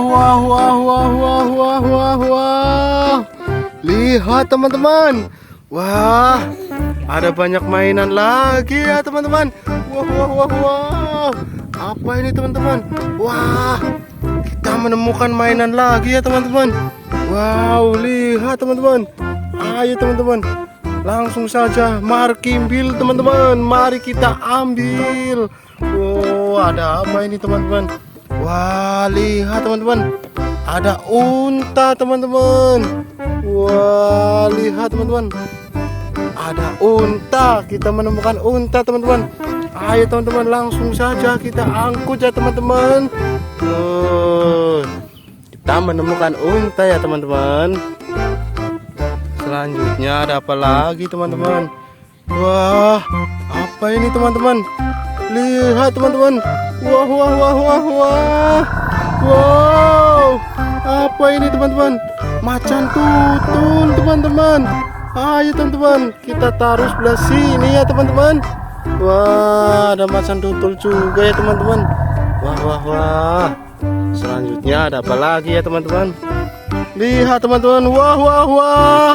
wah, wah, wah, wah, wah, wah, wah. wah Lihat teman-teman. Wah, ada banyak mainan lagi ya teman-teman. Wah, wah, wah, wah. Apa ini teman-teman? Wah, kita menemukan mainan lagi ya teman-teman. Wow, lihat teman-teman. Ayo teman-teman, langsung saja markimbil teman-teman. Mari kita ambil. Wow, ada apa ini teman-teman? Wah, lihat teman-teman. Ada unta teman-teman. Wah, lihat teman-teman. Ada unta. Kita menemukan unta teman-teman. Ayo teman-teman langsung saja kita angkut ya teman-teman. Kita menemukan unta ya teman-teman. Selanjutnya ada apa lagi teman-teman? Wah, apa ini teman-teman? Lihat teman-teman. Wah, wah, wah, wah, wah. Wow, apa ini teman-teman? Macan tutul teman-teman. Ayo teman-teman, kita taruh sebelah sini ya teman-teman. Wah, ada macan tutul juga ya teman-teman. Wah, wah, wah. Selanjutnya ada apa lagi ya teman-teman? Lihat teman-teman. Wah, wah, wah.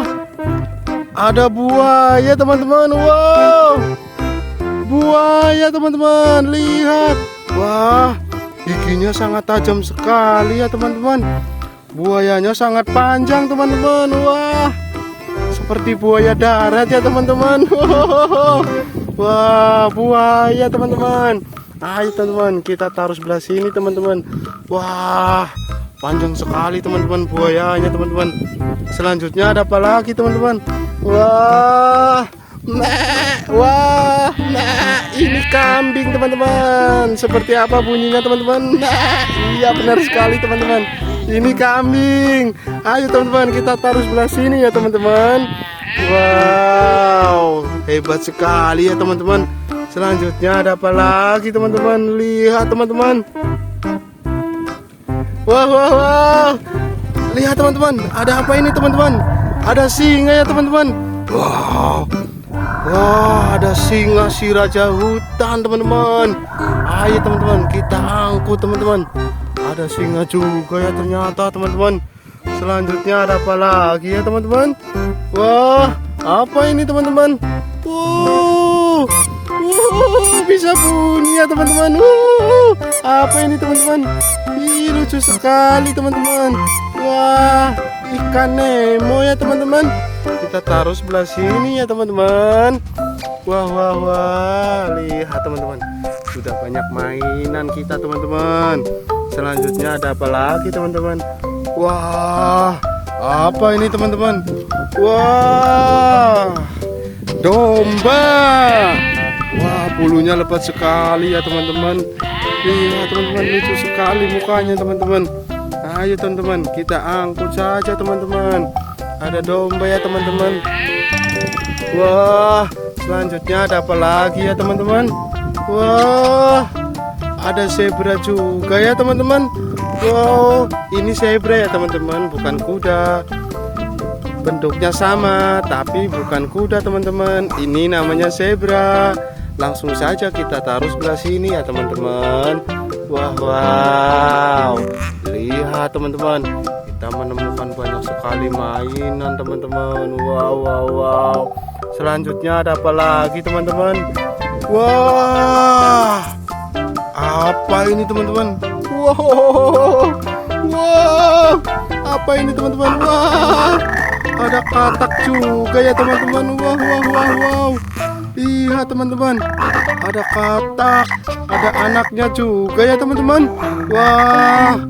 Ada buaya teman-teman. Wow. Buaya teman-teman. Lihat. Wah, giginya sangat tajam sekali ya teman-teman. Buayanya sangat panjang teman-teman. Wah. Seperti buaya darat ya teman-teman. Wah, buaya teman-teman. Ayo teman-teman, kita taruh sebelah sini teman-teman. Wah, panjang sekali teman-teman buayanya teman-teman. Selanjutnya ada apa lagi teman-teman? Wah, nah, wah, nah, ini kambing teman-teman. Seperti apa bunyinya teman-teman? Nah, iya benar sekali teman-teman. Ini kambing. Ayo teman-teman kita taruh sebelah sini ya teman-teman. Wow, hebat sekali ya teman-teman. Selanjutnya ada apa lagi teman-teman? Lihat teman-teman. Wah, wah, wah. Lihat teman-teman, ada apa ini teman-teman? Ada singa ya teman-teman. Wow. Wah, ada singa si raja hutan teman-teman. Ayo teman-teman, kita angkut teman-teman. Ada singa juga ya ternyata teman-teman. Selanjutnya ada apa lagi ya teman-teman? Wah, apa ini teman-teman? Wow, wow, bisa bunyi ya teman-teman. Wow, apa ini teman-teman? Ih, lucu sekali teman-teman. Wah, ikan Nemo ya teman-teman. Kita taruh sebelah sini ya teman-teman. Wah, wah, wah. Lihat teman-teman. Sudah banyak mainan kita teman-teman. Selanjutnya ada apa lagi teman-teman? Wah, apa ini teman-teman? Wah, domba. Wah, bulunya lebat sekali ya teman-teman. Lihat teman-teman lucu sekali mukanya teman-teman. Ayo teman-teman, kita angkut saja teman-teman. Ada domba ya teman-teman. Wah, selanjutnya ada apa lagi ya teman-teman? Wah, ada zebra juga ya teman-teman. Wow, ini zebra ya teman-teman, bukan kuda. Bentuknya sama, tapi bukan kuda teman-teman. Ini namanya zebra. Langsung saja kita taruh sebelah sini ya teman-teman. Wah, wow. Lihat teman-teman, kita menemukan banyak sekali mainan teman-teman. Wow, wow, wow. Selanjutnya ada apa lagi teman-teman? Wah, apa ini teman-teman? Wow, wow, apa ini teman-teman? Wah, ada katak juga ya teman-teman. Wah, wah, wah, wow. Lihat teman-teman, ada katak, ada anaknya juga ya teman-teman. Wah,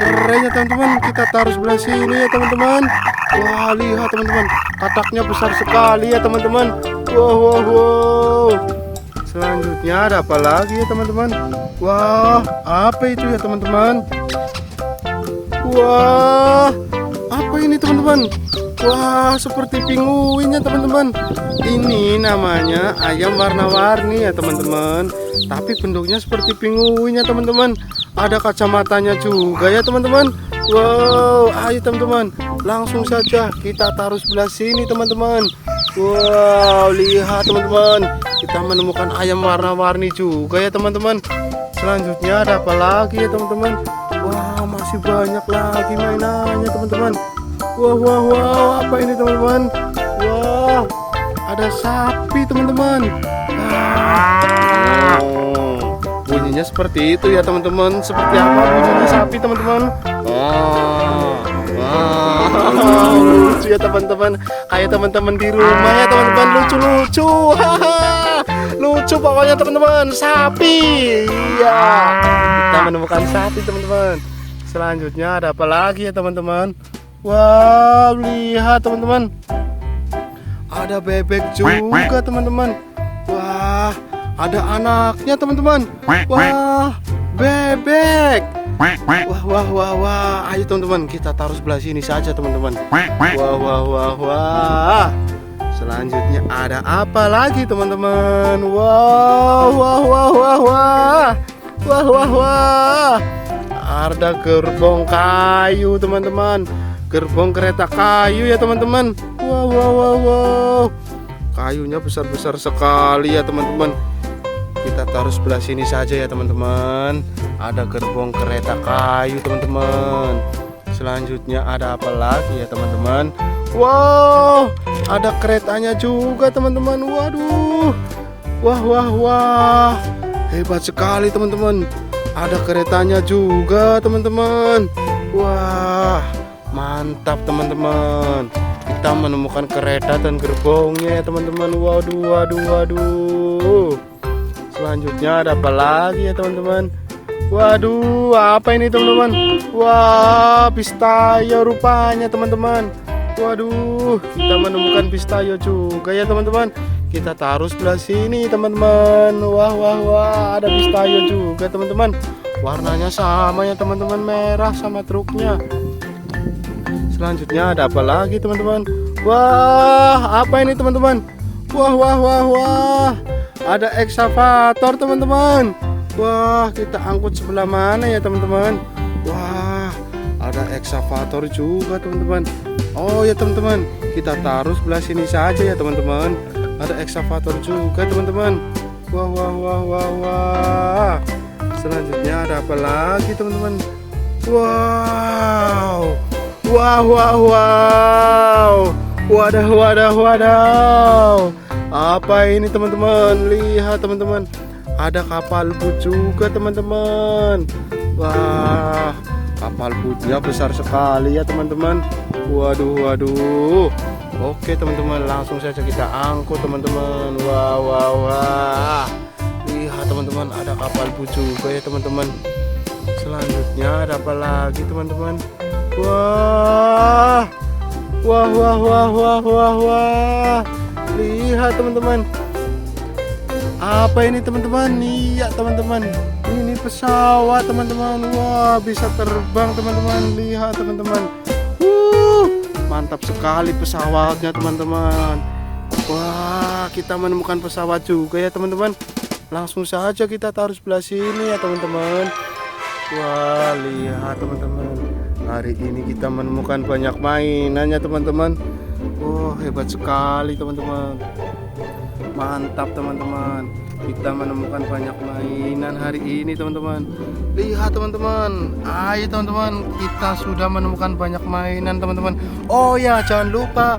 keren ya teman-teman. Kita taruh sebelah sini ya teman-teman. Wah, lihat teman-teman, kataknya besar sekali ya teman-teman. Wow, wow, wow. Selanjutnya ada apa lagi ya teman-teman? Wah, apa itu ya teman-teman? Wah, apa ini teman-teman? Wah, seperti pinguin ya teman-teman. Ini namanya ayam warna-warni ya teman-teman. Tapi bentuknya seperti pinguin ya teman-teman. Ada kacamatanya juga ya teman-teman. Wow, ayo teman-teman, langsung saja kita taruh sebelah sini teman-teman. Wow, lihat teman-teman, kita menemukan ayam warna-warni juga ya teman-teman. Selanjutnya ada apa lagi ya teman-teman? Wah, masih banyak lagi mainannya teman-teman. Wah, wah, wah, apa ini teman-teman? Wah, ada sapi teman-teman. Oh, bunyinya seperti itu ya teman-teman. Seperti apa bunyinya sapi teman-teman? Oh, wow, lucu ya teman-teman. Kayak teman-teman di rumah ya teman-teman lucu-lucu. Haha. lucu pokoknya teman-teman. Sapi. Iya. Kita menemukan sapi teman-teman. Selanjutnya ada apa lagi ya teman-teman? Wow, lihat teman-teman. Ada bebek juga teman-teman. Wah, ada anaknya teman-teman. Wah, bebek. Wah, wah, wah, wah. Ayo teman-teman, kita taruh sebelah sini saja teman-teman. Wah, wah, wah, wah. Selanjutnya ada apa lagi teman-teman? Wah, wah, wah, wah, wah. Wah, wah, wah. Ada gerbong kayu teman-teman. Gerbong kereta kayu ya teman-teman. Wow, wow, wow, wow. Kayunya besar-besar sekali ya teman-teman. Kita taruh sebelah sini saja ya teman-teman. Ada gerbong kereta kayu teman-teman. Selanjutnya ada apa lagi ya teman-teman? Wow, ada keretanya juga teman-teman. Waduh. Wah, wah, wah. Hebat sekali teman-teman. Ada keretanya juga teman-teman. Wah, mantap teman-teman. Kita menemukan kereta dan gerbongnya ya teman-teman. Waduh, waduh, waduh. Selanjutnya ada apa lagi ya teman-teman? Waduh, apa ini teman-teman? Wah, pistayo rupanya teman-teman. Waduh, kita menemukan pistayo juga ya teman-teman. Kita taruh sebelah sini teman-teman. Wah, wah, wah, ada pistayo juga teman-teman. Warnanya sama ya teman-teman, merah sama truknya. Selanjutnya ada apa lagi teman-teman? Wah, apa ini teman-teman? Wah, wah, wah, wah. Ada eksavator teman-teman. Wah, kita angkut sebelah mana ya teman-teman? Wah, ada eksavator juga teman-teman. Oh ya teman-teman, kita taruh sebelah sini saja ya teman-teman. Ada eksavator juga teman-teman. Wah, wah, wah, wah, wah. Selanjutnya ada apa lagi teman-teman? Wow. Wow, wow, wow. Wadah, wadah, wadah. Apa ini teman-teman? Lihat teman-teman. Ada kapal boot juga teman-teman. Wah, kapal bootnya besar sekali ya teman-teman. Waduh, waduh. Oke teman-teman, langsung saja kita angkut teman-teman. Wah, wah, wah. Lihat teman-teman, ada kapal boot juga ya teman-teman. Selanjutnya ada apa lagi teman-teman? Wah, wah, wah, wah, wah, wah, wah. Lihat teman-teman. Apa ini teman-teman? Iya teman-teman. Ini pesawat teman-teman. Wah, bisa terbang teman-teman. Lihat teman-teman. Uh, mantap sekali pesawatnya teman-teman. Wah, kita menemukan pesawat juga ya teman-teman. Langsung saja kita taruh sebelah sini ya teman-teman. Wah, lihat teman-teman. Hari ini kita menemukan banyak mainannya teman-teman. Wah, hebat sekali teman-teman. Mantap teman-teman. Kita menemukan banyak mainan hari ini teman-teman. Lihat teman-teman. Ayo teman-teman, kita sudah menemukan banyak mainan teman-teman. Oh ya, jangan lupa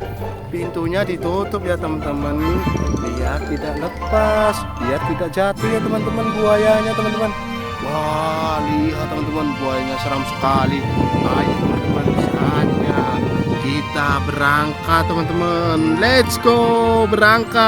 pintunya ditutup ya teman-teman. Biar tidak lepas, biar tidak jatuh ya teman-teman buayanya teman-teman. Wah, lihat teman-teman buayanya seram sekali. Ayo teman-teman kita berangkat teman-teman. Let's go berangkat.